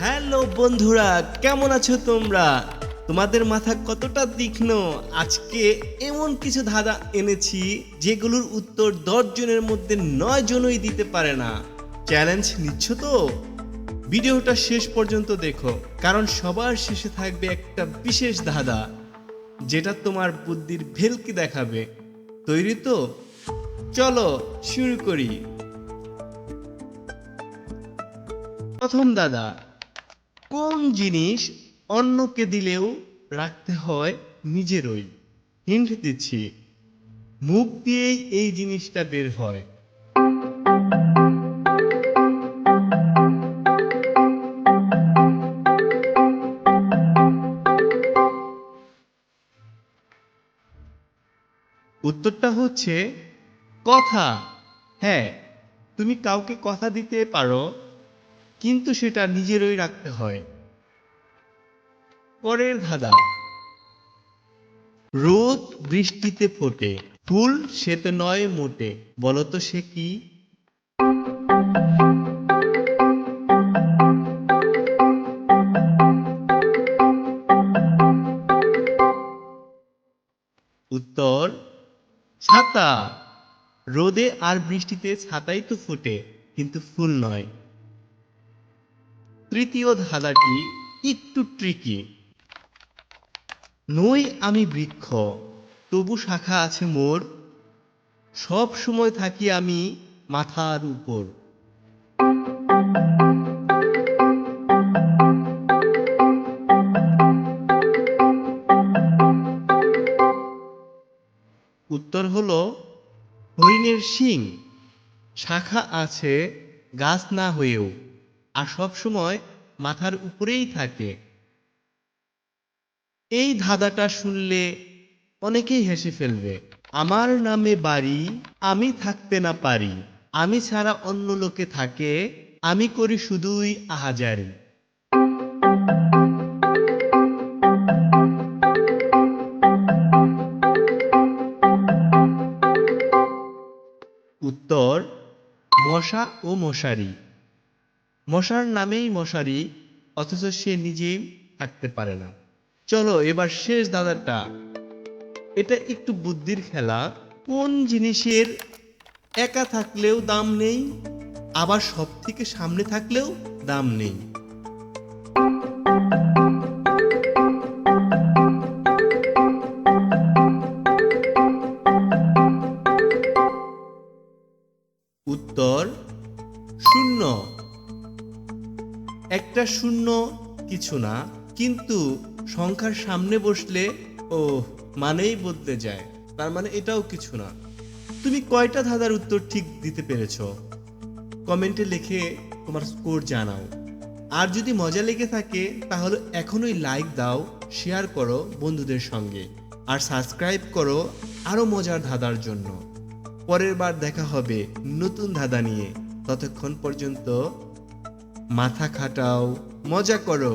Hello বন্ধুরা, কেমন আছো তোমরা? তোমাদের মাথা কতটা তীক্ষ্ণ? আজকে এমন কিছু ধাঁধা এনেছি যেগুলোর উত্তর দশ জনের মধ্যে নয় জনই দিতে পারে না। চ্যালেঞ্জ নিচ্ছ তো? ভিডিওটা শেষ পর্যন্ত দেখো, কারণ সবার শেষে থাকবে একটা বিশেষ ধাঁধা, যেটা তোমার বুদ্ধির ভেলকি দেখাবে। তৈরি তো? চলো শুরু করি। প্রথম দাদা কোন জিনিস অন্যকে দিলেও রাখতে হয় নিজেরই। হিন্ট দিচ্ছি। মুখ দিয়েই এই জিনিসটা বের হয়। উত্তরটা হচ্ছে, কথা। হ্যাঁ তুমি কাউকে কথা দিতে পারো। কিন্তু সেটা নিজেরই রাখতে হয়। পরের ধাঁধা। রোদ বৃষ্টিতে ফোটে, ফুল সে তো নয় মোটে, বলতো সে কি? উত্তর, ছাতা। রোদে আর বৃষ্টিতে ছাতাই তো ফোটে, কিন্তু ফুল নয়। তৃতীয় ধাঁধাটি একটু ট্রিকি নই আমি বৃক্ষ, তবু শাখা আছে মোর, সব সময় থাকি আমি মাথার উপর। উত্তর হল, হরিণের শিং, শাখা আছে গাছ না হয়েও। আর সব সময় মাথার উপরেই থাকে। এই ধাঁধাটা শুনলে অনেকেই হেসে ফেলবে, আমার নামে বাড়ি, আমি থাকতে না পারি, আমি ছাড়া অন্য লোকে থাকে, আমি করি শুধুই আহাজারি। উত্তর, মশা ও মশারি। মশার নামেই মশারি, অথচ সে নিজেই থাকতে পারে না। চলো এবার শেষ দাদাটা এটা একটু বুদ্ধির খেলা। কোন জিনিসের একা থাকলেও দাম নেই, আবার সব থেকে সামনে থাকলেও দাম নেই? উত্তর একটা শূন্য কিছু না, কিন্তু সংখ্যার সামনে বসলে ও মানেই বদলে যায়। তার মানে এটাও কিছু না। তুমি কয়টা ধাঁধার উত্তর ঠিক দিতে পেরেছ? কমেন্টে লিখে তোমার স্কোর জানাও। আর যদি মজা লেগে থাকে, তাহলে এখনই লাইক দাও, শেয়ার করো বন্ধুদের সঙ্গে। আর সাবস্ক্রাইব করো আরও মজার ধাঁধার জন্য। পরের বার দেখা হবে নতুন ধাঁধা নিয়ে। ততক্ষণ পর্যন্ত মাথা খাটাও মজা করো।